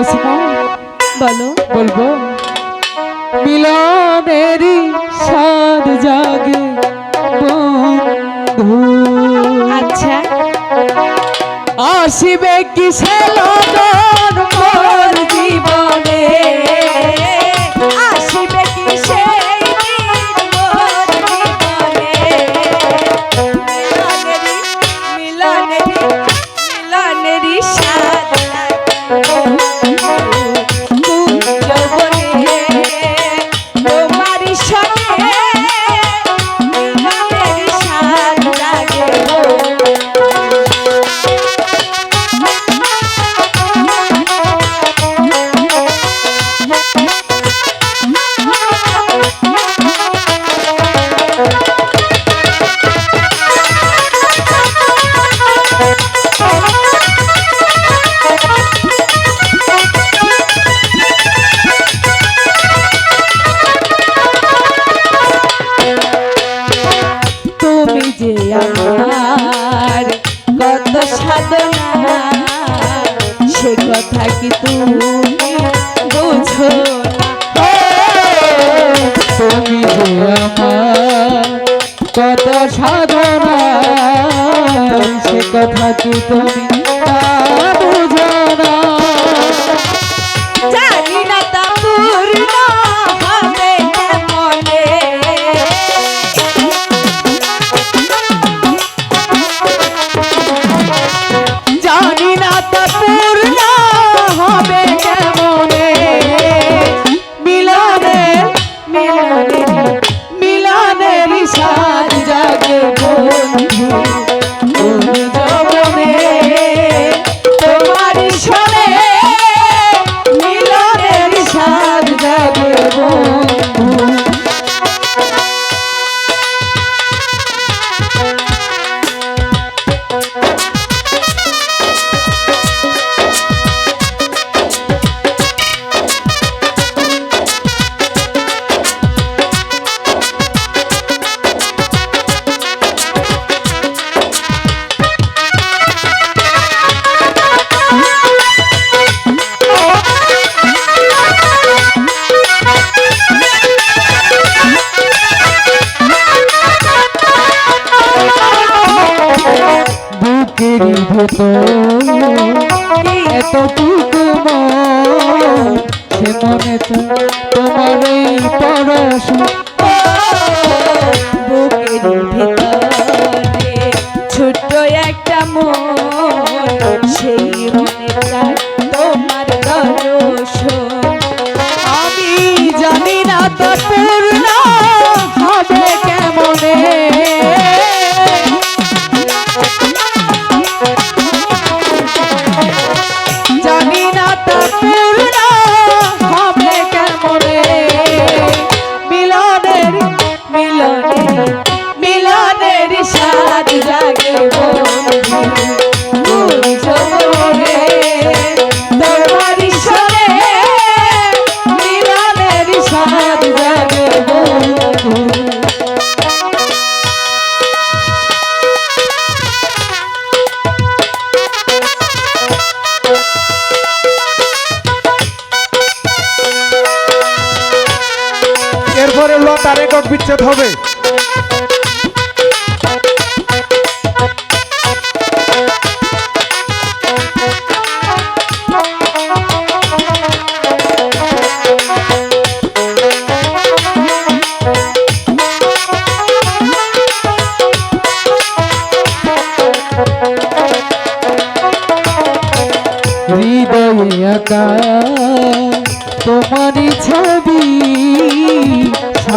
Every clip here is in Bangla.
জোসনা বলো। বলব। মিলনেরই স্বাদ জাগে বন্ধু। আচ্ছা। আসিবে কিসে লগন মর্জি যে আমার কত সাধনা, সে কথা কি তুমি বুঝো তুমি আমার কত সাধনা, সে কথা কি তুমি বুকের ভেতরে এত বুকু মন সে মনে তোমার এই পরশু তার একক বিচ্ছেদ হবে।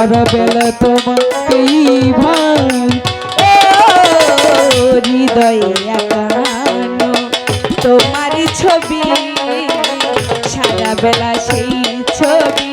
আর বেলা তোমাকেই হৃদয়ে তোমার ছবি। সারা বেলা সেই ছবি।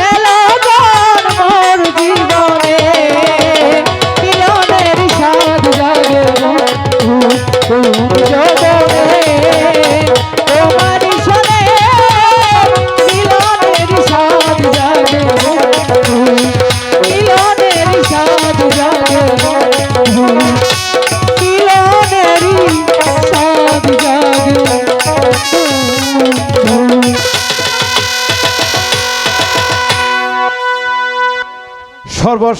Volvo